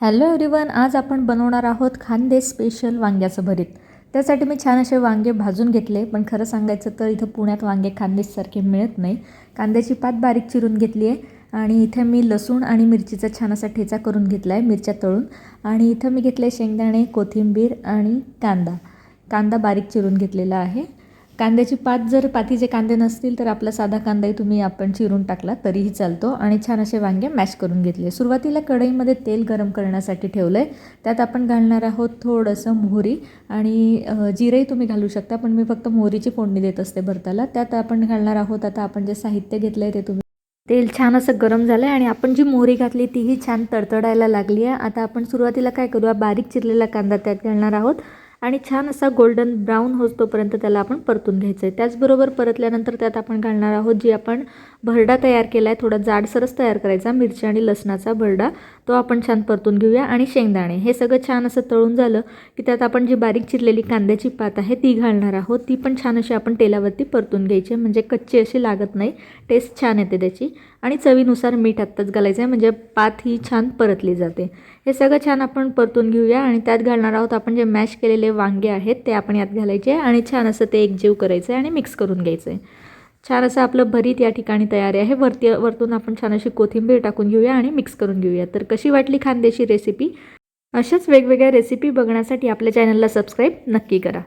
Hello everyone आज आपण बनवणार आहोत खानदेश स्पेशल वांग्याचं भरीत. त्यासाठी मी छान असे वांगे भाजून घेतले पण खरं सांगायचं तर इथं पुण्यात वांगे खानदेशसारखे मिळत नाही. कांद्याची पात बारीक चिरून घेतली आहे आणि इथे मी लसूण आणि मिरचीचा छान असा ठेचा करून घेतला आहे मिरच्या तळून. आणि इथं मी घेतले शेंगदाणे कोथिंबीर आणि कांदा. कांदा बारीक चिरून घेतलेला आहे. कांद्याची पात जर पातीचे कांदे नसतील तर आपला साधा कांदाही तुम्ही आपण चिरून टाकला तरीही चालतो आणि छान असे वांगे मॅश करून घेतले. सुरुवातीला कढईमध्ये तेल गरम करण्यासाठी ठेवलं आहे त्यात आपण घालणार आहोत थोडंसं मोहरी आणि अ, जिरंही तुम्ही घालू शकता पण मी फक्त मोहरीची फोडणी देत असते भरताला. त्यात आपण घालणार आहोत आता आपण जे साहित्य घेतलं आहे ते तुम्ही तेल छान असं गरम झालं आहे आणि आपण जी मोहरी घातली तीही छान तडतडायला लागली आहे आता आपण सुरुवातीला काय करूया? बारीक चिरलेला कांदा त्यात घालणार आहोत. आणि छान असा गोल्डन ब्राऊन होतोपर्यंत त्याला आपण परतून घ्यायचं आहे त्याचबरोबर परतल्यानंतर त्यात आपण घालणार आहोत जी आपण भरडा तयार केला आहे थोडा जाडसरच तयार करायचा मिरची आणि लसणाचा भरडा तो आपण छान परतून घेऊया. आणि शेंगदाणे. हे सगळं छान असं तळून झालं की त्यात आपण जी बारीक चिरलेली कांद्याची पात आहे ती घालणार आहोत. ती पण छान अशी आपण तेलावरती परतून घ्यायची आहे, म्हणजे कच्ची अशी लागत नाही. टेस्ट छान येते त्याची. आणि चवीनुसार मीठ आत्ताच घालायचं आहे. म्हणजे पात ही छान परतली जाते. हे सगळं छान आपण परतून घेऊया. आणि त्यात घालणार आहोत आपण जे मॅश केलेले वांगे आहेत ते आपण यात घालायचे आणि छान असं ते एकजीव करायचं आहे आणि मिक्स करून घ्यायचं आहे. छान असं आपलं भरीत या ठिकाणी तयार आहे. वरती वरतून आपण छान अशी कोथिंबीर टाकून घेऊया आणि मिक्स करून घेऊया. तर कशी वाटली खानदेशी रेसिपी अशाच वेगवेगळ्या रेसिपी बघण्यासाठी आपल्या चॅनलला सबस्क्राईब नक्की करा.